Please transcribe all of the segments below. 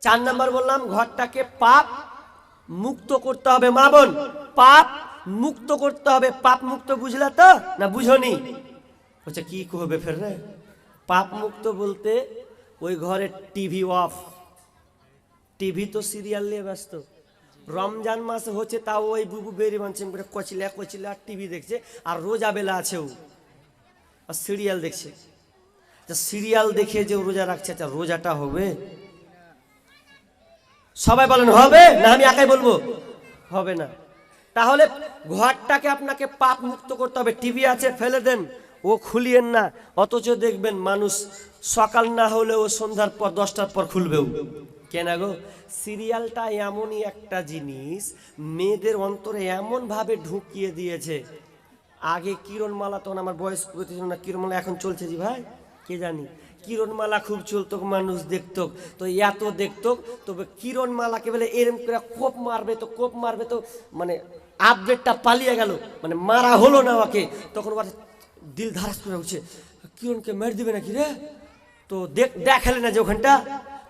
চার নাম্বার বললাম, ঘরটাকে পাপ মুক্ত করতে হবে মা বোন। পাপ মুক্ত করতে হবে। পাপ মুক্ত বুঝলা তো? না বুঝনি? বলছে, কি করবে ফের পাপ মুক্ত বলতে ওই ঘরে টিভি অফ। টিভি তো সিরিয়াল নিয়ে ব্যস্ত। রমজান মাস হচ্ছে তাও ওই বুবু বেরি মানছে কচিলা কচিলা টিভি দেখছে আর রোজা বেলা আছে ও। আর সিরিয়াল দেখছে। সিরিয়াল দেখে যে রোজা রাখছে রোজাটা হবে? সবাই বলেন, হবে? না, আমি একাই বলব, হবে না। তাহলে ঘরটাকে আপনাকে পাপ মুক্ত করতে হবে। টিভি আছে, ফেলে দেন, ও খুলিয়েন না। অথচ দেখবেন মানুষ সকাল না হলেও সন্ধ্যার পর, দশটার পর খুলবেও। কেন গো? সিরিয়ালটা এমনই একটা জিনিস, মেয়েদের অন্তরে এমনভাবে ঢুকিয়ে দিয়েছে। আগে কিরণমালা তখন আমার বয়স না, কিরণমালা এখন চলছে জি ভাই? কে জানি? কিরণমালা খুব চলতো মানুষ দেখতো তো এত দেখতো তবে কিরণমালাকে বলে এরম করে কোপ মারবে তো কোপ মারবে তো মানে আপডেটটা পালিয়ে গেল মানে মারা হলো না ওকে। তখন ওর দিল ধারাস করে উঠছে কিরণকে মেরে দিবে নাকি রে? তো দেখ, দেখালে না যে ওখানটা।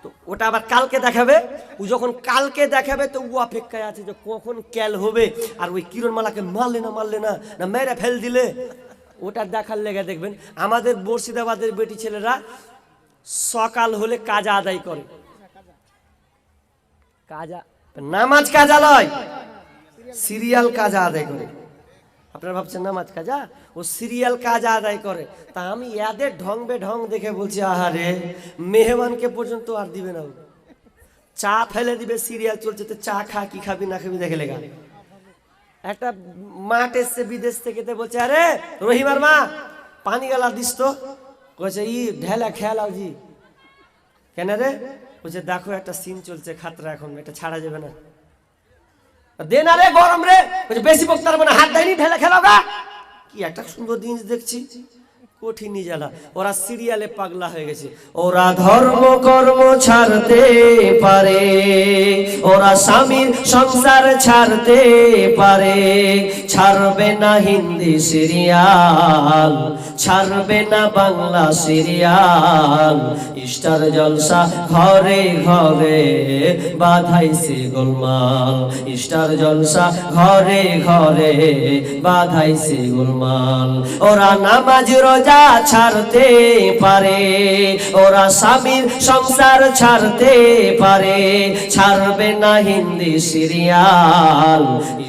তো ওটা আবার কালকে দেখাবে। ও যখন কালকে দেখাবে, তো ও অপেক্ষায় আছে যে কখন ক্যাল হবে। আর ওই কিরণমালাকে মারলে না মারলে না না মেরে ফেল দিলে। ওটা দেখার লেগে দেখবেন, আমাদের মুর্শিদাবাদের বেটি ছেলেরা সকাল হলে কাজা আদায় করে। কাজা, নামাজ কাজা লয় সিরিয়াল কাজা আদায় করে। আপনারা ভাবছেন নামাজ কাজা? ও সিরিয়াল কাজ আদায় করে। তা আমি এদের ঢং বে ঢং দেখে বলছি, আহারে, মেহমানকে পর্যন্ত আর দিবে না চা ফেলে দিবে, সিরিয়াল চলছে, তো চা খা, কি খাবি, না খাবি, দেখে লেগা। একটা মাঠ এসছে বিদেশ থেকে বলছে, আরে রহিমার মা, পানি গালা দিস তো। কয়েছে ই ঢেলা খেয়াল জি কেন রে? বলছে, দেখো একটা সিন চলছে খাতরা এখন, এটা ছাড়া যাবে না। দে না রে, গরম রে। বেশি বক্তার মানে হাত দেয়নি, ঢেলা খেলা কি একটা সুন্দর জিনিস দেখছি। কঠিন জ্বালা ওরা সিরিয়ালে পাগলা হয়ে গেছে। ওরা ধর্ম কর্ম ছাড়তে পারে। ওরা স্বামীর সংসার ছাড়তে পারে। ছাড়বে না হিন্দি সিরিয়াল ছাড়বে না বাংলা সিরিয়াল। স্টার জলসা ঘরে ঘরে বাধাইছে গোলমাল। স্টার জলসা ঘরে ঘরে বাধাইছে গোলমাল। ওরা নামাজ রোজা ছাড়তে পারে। ওরা স্বামীর সংসার ছাড়তে পারে। ছাড়বে না হিন্দি সিরিয়াল।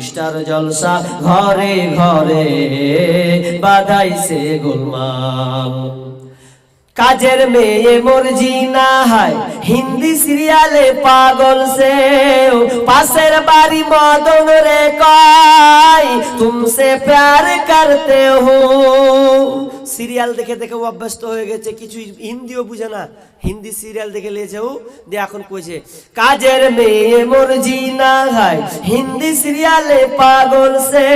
স্টার জলসা ঘরে ঘরে বাধাইছে গোলমাল। কাজের মেয়ে মর্জি না হয়, হিন্দি সিরিয়ালে পাগল সে পাশের বাড়ি মদন রে কয়, তুমসে প্যার করতে হো। সিরিয়াল দেখে দেখে অভ্যস্ত হয়ে গেছে, কিছু হিন্দিও বুঝে না। হিন্দি সিরিয়াল দেখে লিয়েছে ও, দিয়ে এখন কইছে, কাজের মেয়ে মর্জি না হয় হিন্দি সিরিয়ালে পাগল সে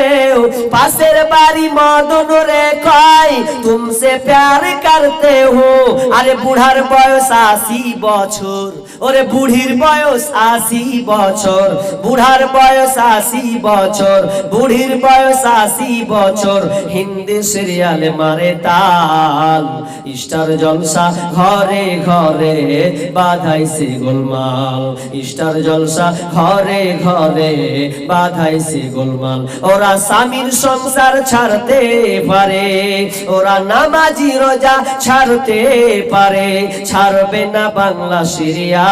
পাশের বাড়ি মদন রে কয় তুমসে প্যার করতে হো। আরে বুড়ার বয়স আশি বছর। ওরে বুড়ির বয়স আশি বছর, বুড়ার বয়স আশি বছর, বুড়ির বয়স আশি বছর, হিন্দি সিরিয়ালে মারে তাল। স্টার জলসা ঘরে ঘরে বাধাইছে গোলমাল। স্টার জলসা ঘরে ঘরে বাধাইছে গোলমাল। ওরা স্বামীর সংসার ছাড়তে পারে, ওরা নামাজি রোজা ছাড়তে পারে, ছাড়বে না বাংলা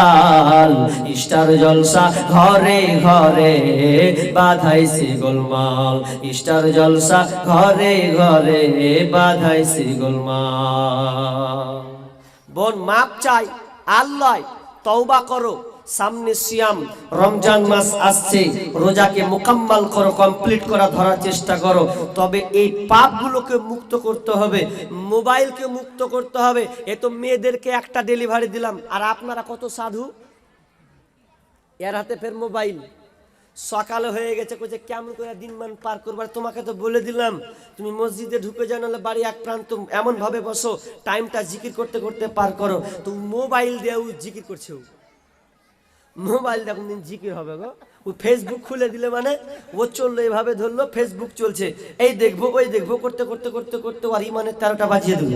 সিরিয়াল স্টার জলসা ঘরে ঘরে বাধাইছে গোলমাল। স্টার জলসা ঘরে ঘরে বাধাইছে গোলমাল। বোন, মাপ চাই, আল্লাহ তওবা করো। সামনে সিয়াম, রমজান মাস আসছে, রোজাকে মোকাম্মাল করো, কমপ্লিট করা ধরার চেষ্টা করো। তবে এই পাপগুলোকে মুক্ত করতে হবে, মোবাইলকে মুক্ত করতে হবে। এ তো মেয়েদেরকে একটা ডেলিভারি দিলাম। আর আপনারা কত সাধু? এর হাতে ফের মোবাইল। সকালে হয়ে গেছে কোচে কেমন করে দিনমান পার করবার? তোমাকে তো বলে দিলাম, তুমি মসজিদে ঢুকে যাও, নাহলে বাড়ি এক প্রান্ত এমন ভাবে বসো, টাইমটা জিকির করতে করতে পার করো। তো মোবাইল দিয়েও জিকির করছে। মোবাইল দেখুন দিন জি জিকির হবে গো। ও ফেসবুক খুলে দিলে মানে ও চলল, এভাবে ধরলো ফেসবুক চলছে। এই দেখব, ওই দেখব, করতে করতে করতে করতে আর ইমানের তেরোটা বাজিয়ে দেবে।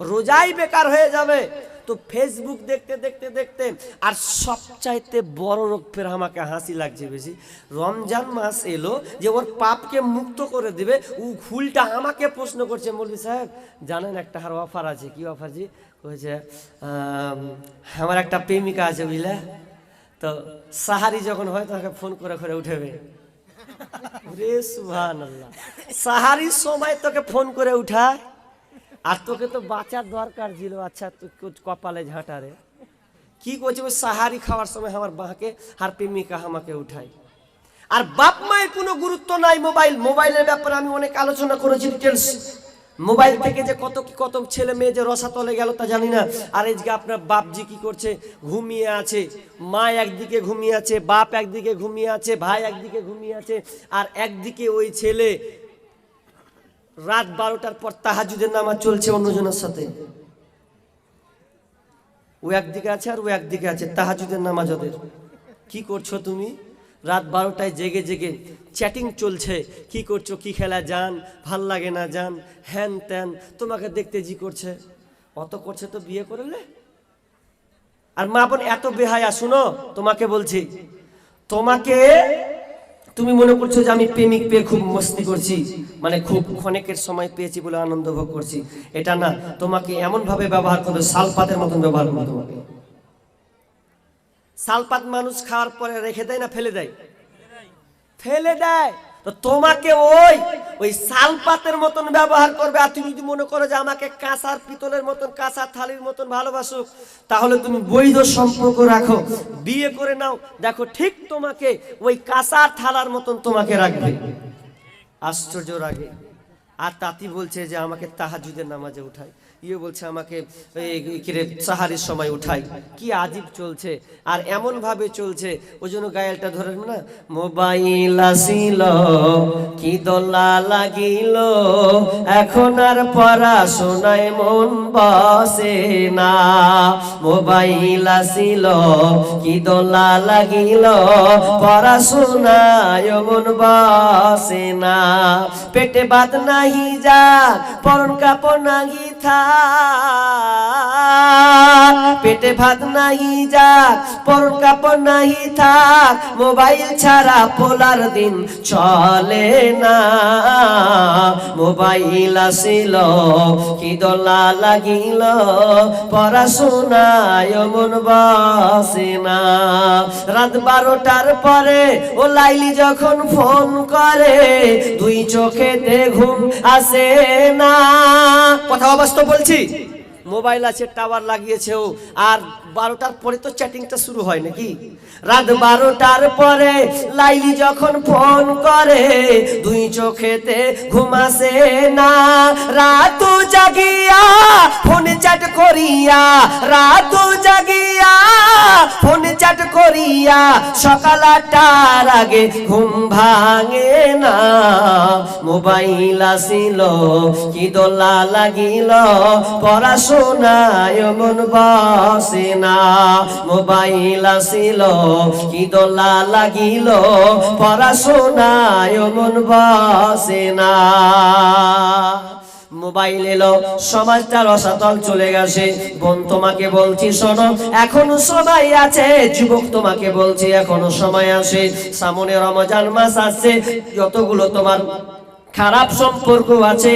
রোজাই বেকার হয়ে যাবে। তো ফেসবুক দেখতে দেখতে দেখতে আর সবচাইতে বড় রোগ ফের আমাকে হাসি লাগছে বেশি। রমজান মাস এলো যে ওর পাপকে মুক্ত করে দিবে। ও ফুলটা আমাকে প্রশ্ন করছে মৌলভী সাহেব জানেন একটা আর অফার আছে, কি অফার জি? কয়েছে আমার একটা প্রেমিকা আছে, বুঝলে? তো সাহারি যখন হয় তোমাকে ফোন করে করে উঠেবে। রে সুবহানাল্লাহ। সাহারির সময় তোকে ফোন করে উঠায়, আর তোকে তো বাঁচার দরকার ছিল। আচ্ছা কপালে ঝাঁটারে কি করছে ওই সাহারি খাওয়ার সময় আমার বাঁকে আর প্রেমিকা আমাকে উঠাই আর বাপ মায়ের কোনো গুরুত্ব নাই মোবাইল। মোবাইলের ব্যাপারে আমি অনেক আলোচনা করেছি ডিটেলস মোবাইল থেকে যে কত কি কত ছেলে মেয়ে যে রসাতলে গেল তা জানি না। আর আজকে আপনার বাপজি কি করছে? ঘুমিয়ে আছে। মা একদিকে ঘুমিয়ে আছে, বাপ একদিকে ঘুমিয়ে আছে, ভাই একদিকে ঘুমিয়ে আছে, আর একদিকে ওই ছেলে রাত বারোটার পর তাহাজুদের নামাজ চলছে অন্যজনের সাথে। ও একদিকে আছে আর ও একদিকে আছে, তাহাজুদের নামাজ ওদের। কি করছ তুমি? রাত বারোটায় জেগে জেগে চ্যাটিং চলছে। কি করছ, কি খেলা যান ভালো লাগে না যান হ্যান ত্যান, তোমাকে দেখতে জি করছে। অত করছে তো বিয়ে করলে? আর মা বোন এত বেহায়া, শুনো, তোমাকে বলছি। তোমাকে তুমি মনে করছ যে আমি প্রেমিক পেয়ে খুব মস্তি করছি মানে খুব ক্ষণিকের সময় পেয়েছি বলে আনন্দ ভোগ করছি। এটা না, তোমাকে এমন ভাবে ব্যবহার করবে, শালপাতের মতন ব্যবহার করবে তোমাকে শালপাত মানুষ খাওয়ার পরে রেখে দেয় না, ফেলে দেয়? ফেলে দেয়। তো তোমাকে ওই ওই শালপাতের মতন ব্যবহার করবে। আর তুমি যদি মনে করো যে আমাকে কাঁসার পিতলের মতন, কাঁসার থালির মতন ভালোবাসো তাহলে তুমি বৈধ সম্পর্ক রাখো। বিয়ে করে নাও। দেখো, ঠিক তোমাকে ওই কাঁসার থালার মতন তোমাকে রাখবে। আশ্চর্য রাগে। আর তাতি বলছে যে আমাকে তাহাজুদের নামাজে উঠায়। ইয়ে বলছে আমাকে কিরে, সাহারির সময় উঠাই। কি আজীব চলছে, আর এমন ভাবে চলছে, ওই জন্য গায়েলটা ধরে না মোবাইল আসিল, কি দোলা লাগিল, এখন আর পড়াশোনায় মন বসে না। মোবাইল আসিল, কি দোলা লাগিল, পড়াশোনায় মন বসে না। পেটে বাদ নাহি যা, পরন কাপড় নাহি থা পেটে ভাত নাহি যা পরন কাপড় নাহি থাক, মোবাইল ছাড়া পোলার দিন চলে না। মোবাইল আসিল, কি দোলা লাগিল, পড়াশোনায় মন বসে না। রাত বারোটার পরে ও লাইলি যখন ফোন করে, দুই চোখেতে ঘুম আসে না। কথা অবাস্তব বলছি মোবাইল আছে, টাওয়ার লাগিয়েছে আর বারোটার পরে তো চ্যাটিংটা শুরু হয় নাকি? রাত বারোটার পরে লাইলি যখন ফোন করে, দুই চোখেতে ঘুমাসে না। রাত জাগিয়া ফোনে চ্যাট করিয়া, রাত জাগিয়া ফোনে চ্যাট করিয়া, সকাল আটটার আগে ঘুম ভাঙে না। মোবাইল আসিল, কি দোলা লাগিল পড়াশোনায় মন না। মোবাইল আসিল, কি দোলা লাগিল পড়াশোনায় মন না। মোবাইল এলো সমাজটা রসাতল চলে গেছে। বোন তোমাকে বলছি, শোনো, এখনও সময় আছে। যুবক তোমাকে বলছি, এখনও সময় আছে। সামনে রমজান মাস আসছে, যতগুলো তোমার খারাপ সম্পর্ক আছে।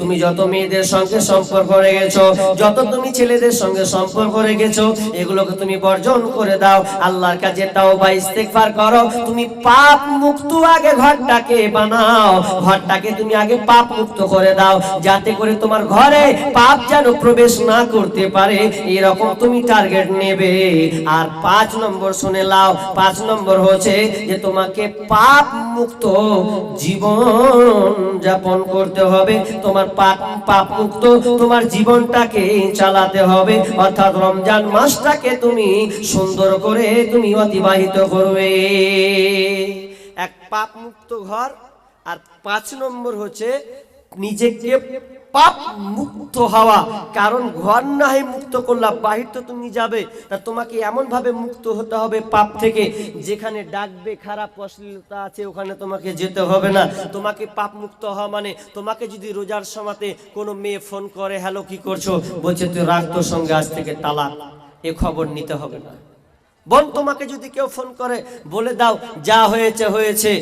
তুমি যত মেয়েদের সঙ্গে সম্পর্ক রেখেছো, যত তুমি ছেলেদের সঙ্গে সম্পর্ক রেখেছো, এগুলোকে তুমি বর্জন করে দাও। আল্লাহর কাছে তাও বা ইস্তেগফার করো। তুমি পাপ মুক্ত আগে ঘরটাকে বানাও। ঘরটাকে তুমি আগে পাপ মুক্ত করে দাও, যাতে করে তোমার ঘরে পাপ যেন প্রবেশ না করতে পারে। এরকম তুমি টার্গেট নেবে। আর পাঁচ নম্বর শুনে লাও, পাঁচ নম্বর হচ্ছে যে তোমাকে পাপ মুক্ত জীবন যাপন করতে হবে, তোমার পাপ পাপ মুক্ত তোমার জীবনটাকে চালাতে হবে। অর্থাৎ রমজান মাসটাকে তুমি সুন্দর করে তুমি অতিবাহিত করবে। এক পাপ মুক্ত ঘর আর পাঁচ নম্বর হচ্ছে নিজেকে পাপ মুক্ত হওয়া। কারণ ঘর না মুক্ত করলাম বাহির তো তুমি যাবে। তা তোমাকে এমন ভাবে মুক্ত হতে হবে পাপ থেকে, যেখানে ডাকবে খারাপ অশ্লীলতা আছে, ওখানে তোমাকে যেতে হবে না। তোমাকে পাপ মুক্ত হওয়া মানে তোমাকে যদি রোজার সমাতে কোনো মেয়ে ফোন করে, হ্যালো, কি করছ? বলছে, তুই রাগ সঙ্গে আজ থেকে তালাক, এ খবর নিতে হবে না। বোন, তোমাকে যদি কেউ ফোন করে, বলে দাও, যা হয়েছে হয়েছে।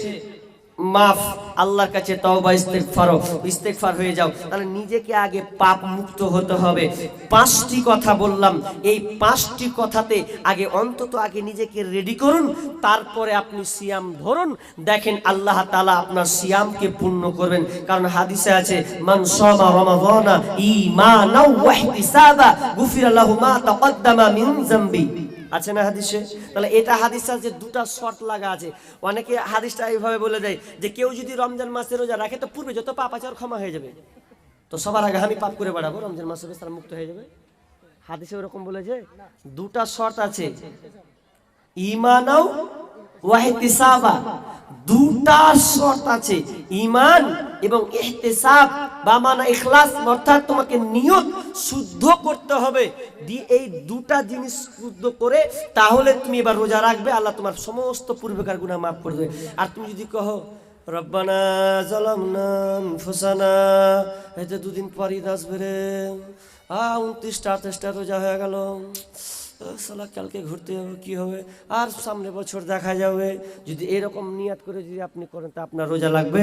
মাফ, আল্লাহর কাছে তওবা, ইস্তেগফার ইস্তেগফার হয়ে যাও। তাহলে নিজেকে আগে পাপ মুক্ত হতে হবে। পাঁচটি কথা বললাম। এই পাঁচটি কথাতে আগে অন্তত আগে নিজেকে রেডি করুন, তারপরে আপনি সিয়াম ধরুন। দেখেন আল্লাহ তাআলা আপনার সিয়ামকে পূর্ণ করবেন। কারণ হাদিসে আছে, মান সামা রমাদানা ঈমানাও ওয়া ইহতিসাবা গুফিরা লাহু মা তাকদ্দামা মিন যামবি। আছে না হাদিসে? তাহলে এটা হাদিসটা যে দুটা শর্ট লাগা আছে। অনেকে হাদিসটা এইভাবে বলে দেয় যে, কেউ যদি রমজান মাসে রোজা রাখে, তো পূর্বে যত পাপ আছে ওর ক্ষমা হয়ে যাবে। তো সবার আগে আমি পাপ করে বেড়াবো, রমজান মাসে তারা মুক্ত হয়ে যাবে। হাদিসে ওরকম বলেছে দুটা শর্ত আছে। ইমানাও ওয়াহিতিসাবা। দুটা শর্ত আছে। ইমান এবং ইহতিসাব বা মানা ইখলাস অর্থাৎ তোমাকে নিয়ত শুদ্ধ করতে হবে। দিয়ে এই দুটা জিনিস শুদ্ধ করে তাহলে তুমি এবার রোজা রাখবে, আল্লাহ তোমার সমস্ত পূর্বেকার গুনাহ মাফ করে দেবে। আর তুমি যদি কহো, রব্বানা জালামনা ফুসানা এতে দুদিন পরই আসবে রে আ, উনত্রিশটা, আঠাশটা রোজা হয়ে গেল। সালা, কালকে ঘুরতে যাব, কি হবে? আর সামনে বছর দেখা যাবে। যদি এরকম নিয়াত করে যদি আপনি করেন, তা আপনার রোজা লাগবে?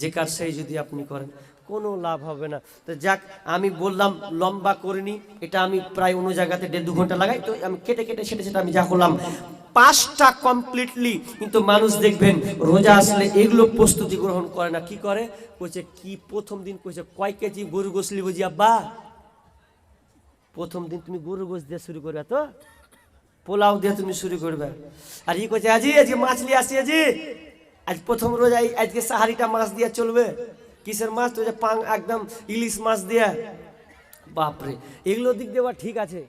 যে কাজ সেই যদি আপনি করেন, কোনো লাভ হবে না। তো যাক, আমি বললাম, লম্বা করিনি এটা আমি প্রায় অন্য জায়গাতে দেড় দু ঘণ্টা লাগাই, তো আমি কেটে কেটে সেটা সেটা আমি যা করলাম। পাঁচটা কমপ্লিটলি কিন্তু মানুষ দেখবেন, রোজা আসলে এগুলো প্রস্তুতি গ্রহণ করে না। কি করে? কইছে, কি প্রথম দিন? কইছে, কয় কেজি গরু গোসলি বুঝি আব্বা? প্রথম দিন তুমি গরু গোস দিয়ে শুরু করবে তো? পোলাও দিয়ে তুমি শুরু করবে। আর ই কইছে, আজি আজকে মাছ নিয়ে আসি, আজি। আজ প্রথম রোজ আজকে সাহারিটা মাছ দিয়ে চলবে। কিসের মাছ? তো পাং একদম ইলিশ মাছ দিয়ে। বাপরে এগুলো দিক দেওয়া ঠিক আছে।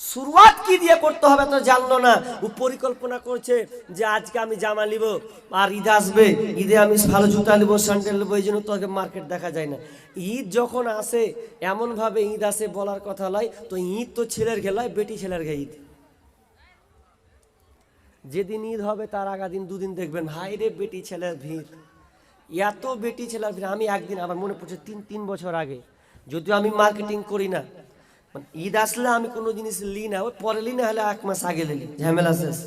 শুরুয়াত কি দিয়ে করতে হবে তো জানলো না। ও পরিকল্পনা করছে যে আজকে আমি জামা নিব, আর ঈদ আসবে। ঈদে আমি ভালো জুতা নিব স্যান্ডেল নেব, এই জন্য তোকে মার্কেট দেখা যায় না। ঈদ যখন আসে, এমনভাবে ঈদ আসে বলার কথা লয় তো ঈদ তো ছেলের ঘেলায় বেটি ছেলের ঘে ঈদ। যেদিন ঈদ হবে, তার আগা দিন দুদিন দেখবেন ভাই রে বেটি ছেলের ভিড়। এত বেটি ছেলের ভিড়, আমি একদিন আমার মনে পড়ছে তিন তিন বছর আগে। যদিও আমি মার্কেটিং করি না ঈদ আসলে আমি কোনো জিনিস লি না, ওই পরে লি না হলে এক মাস আগে লিলি ঝামেলা শেষ।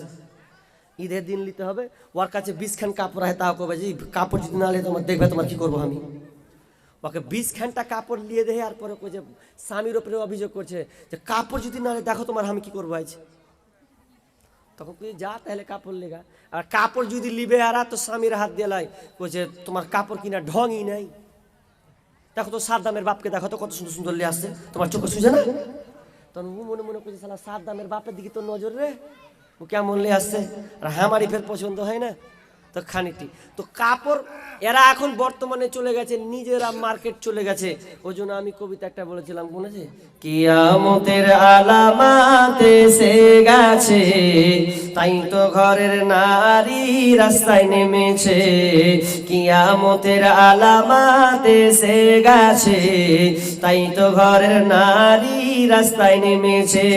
ঈদের দিন নিতে হবে, ওর কাছে বিশখান কাপড় আছে, তাও করবে যে কাপড় যদি না নিলে তোমার দেখবে তোমার কি করব আমি? ওকে বিশ খানটা কাপড় নিয়ে দেয় আর পরে যে স্বামীর ওপরে অভিযোগ করছে যে কাপড় যদি না দেখো তোমার আমি কি করব আজ। তখন তুই যা তাহলে কাপড় লেগা। আর কাপড় যদি লিবে আর, তো স্বামীর হাত দিয়ে লাই। যে, তোমার কাপড় কিনা ঢঙই নাই। দেখো তো সাদ্দামের বাপকে দেখো তো কত সুন্দর সুন্দর লে আসছে তোমার চোখে সুঝে না? তখন ও মনে মনে করছে সালা সাদ্দামের বাপের দিকে তো নজর রে। ও কেমন লে আসছে আর হামারি ফের পছন্দ হয় না। তো খানিকটি। তো কাপড়, এরা এখন বর্তমানে চলে গেছে, নিজেরা মার্কেট চলে গেছে। ওই জন্য আমি কবিতা একটা বলেছিলাম বলেছে কিয়ামতের আলামাত এসে গেছে, তাই তো ঘরের নারী রাস্তায় নেমেছে। কিয়ামতের আলামাত সে গেছে, তাই তো ঘরের নারী রাস্তায় নেমেছে।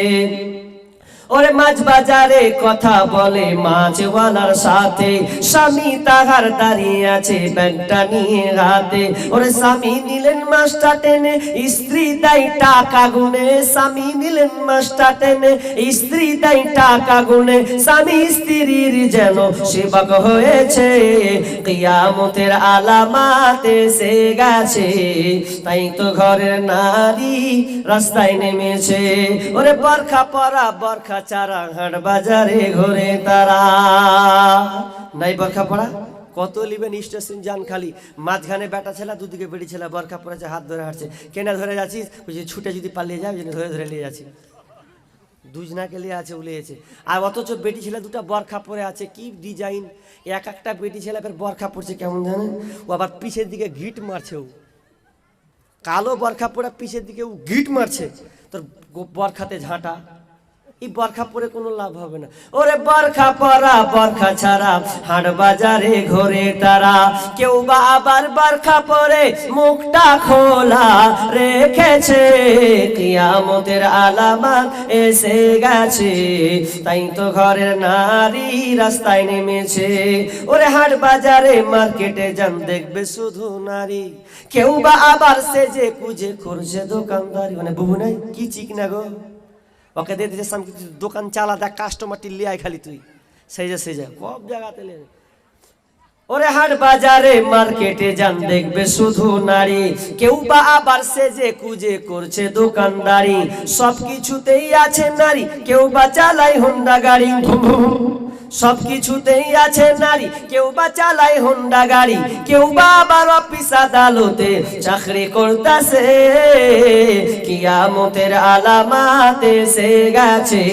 ওরে মাছ বাজারে কথা বলে মাছওয়ালার সাথে। স্বামী তাহার দাঁড়িয়ে আছে ব্যাগটা নিয়ে হাতে। ওরে স্বামী নিলেন মাছটা টেনে, স্ত্রী দেয় টাকা গুনে। স্বামী নিলেন মাছটা টেনে, স্ত্রী দেয় টাকা গুনে। স্বামী স্ত্রীর যেন সেবক হয়েছে, কিয়ামতের আলামাত সে গেছে। তাই তো ঘরের নারী রাস্তায় নেমেছে। ওরে বরখা পরা বরখা চারা হাট বাজারে ঘুরে তারা। নাই বরখা পড়া? কত লিবেন স্টেশন যান খালি। মাঝখানে বেটা ছেলা, দুদিকে বেড়ি ছেলা, বরখা পড়েছে হাত ধরে হাঁটছে। কেনা ধরে যাচ্ছিস বলছি ছুটে যদি পালিয়ে যায়, ওই ধরে ধরে নিয়ে যাচ্ছি। দুজনাকে লিয়ে আছে উলিয়েছে আর অথচ বেটি ছেলে দুটো বরখা পরে আছে, কি ডিজাইন এক একটা বেটি ছেলে ফের বরখা পড়ছে কেমন জানেন ও আবার পিছের দিকে গিট মারছে ও। কালো বরখা পরে পিছের দিকে ও গিট মারছে। তোর বরখাতে ঝাঁটা। এই বরখা পরে কোনো লাভ হবে না। ওরে বরখা পরা, বরখা ছাড়া হাট বাজারে ঘোরে তারা। কেউ বা আবার বরখা পরে মুখটা খোলা রেখেছে। কিয়ামতের আলামাত এসে গেছে। তাই তো ঘরের নারী রাস্তায় নেমেছে। ওরে হাট বাজারে মার্কেটে যান, দেখবে শুধু নারী। কেউ বা আবার সেজে কুজে করছে দোকানদারি। মানে বুবু নাই, কি চিক না গো। ওকে দিয়ে সামনে কিন্তু দোকান চালা দেখ কাস্টমারটি লিয়াই খালি তুই। সেই যে, সেই যা কব জায়গাতে লে ওরে হাট বাজারে মার্কেটে যান, দেখবে শুধু নারী। কেউ বা আবার সেজে কুজে করছে দোকানদারি। সব কিছুতেই আছে নারী, কেউ বা চালাই হোন্ডা গাড়ি। সব কিছুতেই আছে নারী। কেউ বা চালাই হোন্ডা গাড়ি, কেউ বা আবার অফিস আদালতে চাকরি করতেছে। কিয়ামতের আলামাত এসে গেছে,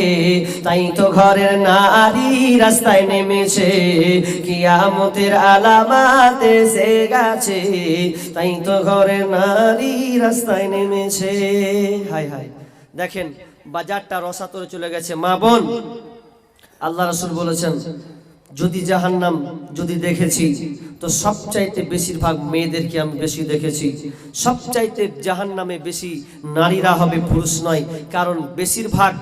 তাই তো ঘরের নারী রাস্তায় নেমেছে। কিয়ামতের আলামাত এসে গেছে, তাই তো ঘরের নারী রাস্তায় নেমেছে। হাই হাই দেখেন, বাজারটা রসাতরে চলে গেছে। মা বোন আল্লাহ রসুল বলেছেন, যদি জাহান্নাম যদি দেখেছি, তো সবচাইতে বেশিরভাগ মেয়েদেরকে আমি বেশি দেখেছি। সবচাইতে জাহান্নামে বেশি নারীরা হবে পুরুষ নয়, কারণ বেশিরভাগ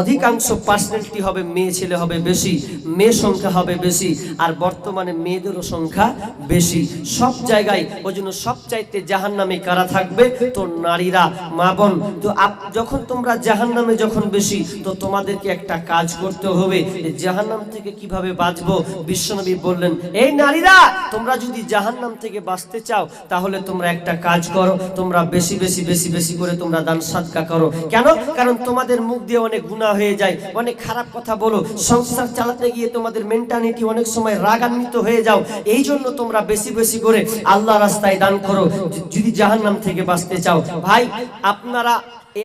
অধিকাংশ পার্সোনালিটি হবে মেয়ে, ছেলে হবে বেশি মেয়ে সংখ্যা হবে বেশি, আর বর্তমানে মেয়েদেরও সংখ্যা বেশি। সব জায়গায়, ওই জন্য সব চাইতে জাহান নামে কারা থাকবে? তো নারীরা, মা বোন। তো যখন তোমরা জাহান নামে যখন বেশি, তো তোমাদেরকে একটা কাজ করতে হবে। জাহান নাম থেকে কীভাবে বাঁচবো? বিশ্বনবী বললেন, এই নারীরা, তোমরা যদি জাহান নাম থেকে বাঁচতে চাও, তাহলে তোমরা একটা কাজ করো। তোমরা বেশি বেশি বেশি বেশি করে তোমরা দান সাদকা করো। কেন? কারণ তোমাদের মুখ দিয়ে অনেক গুণা হয়ে যায়, অনেক খারাপ কথা বলো, সংসার চালাতে গিয়ে তোমাদের মেন্টালিটি অনেক সময় রাগান্বিত হয়ে যাও এই জন্য তোমরা বেশি বেশি করে আল্লাহ রাস্তায় দান করো, যদি জাহান্নাম থেকে বাঁচতে চাও। ভাই, আপনারা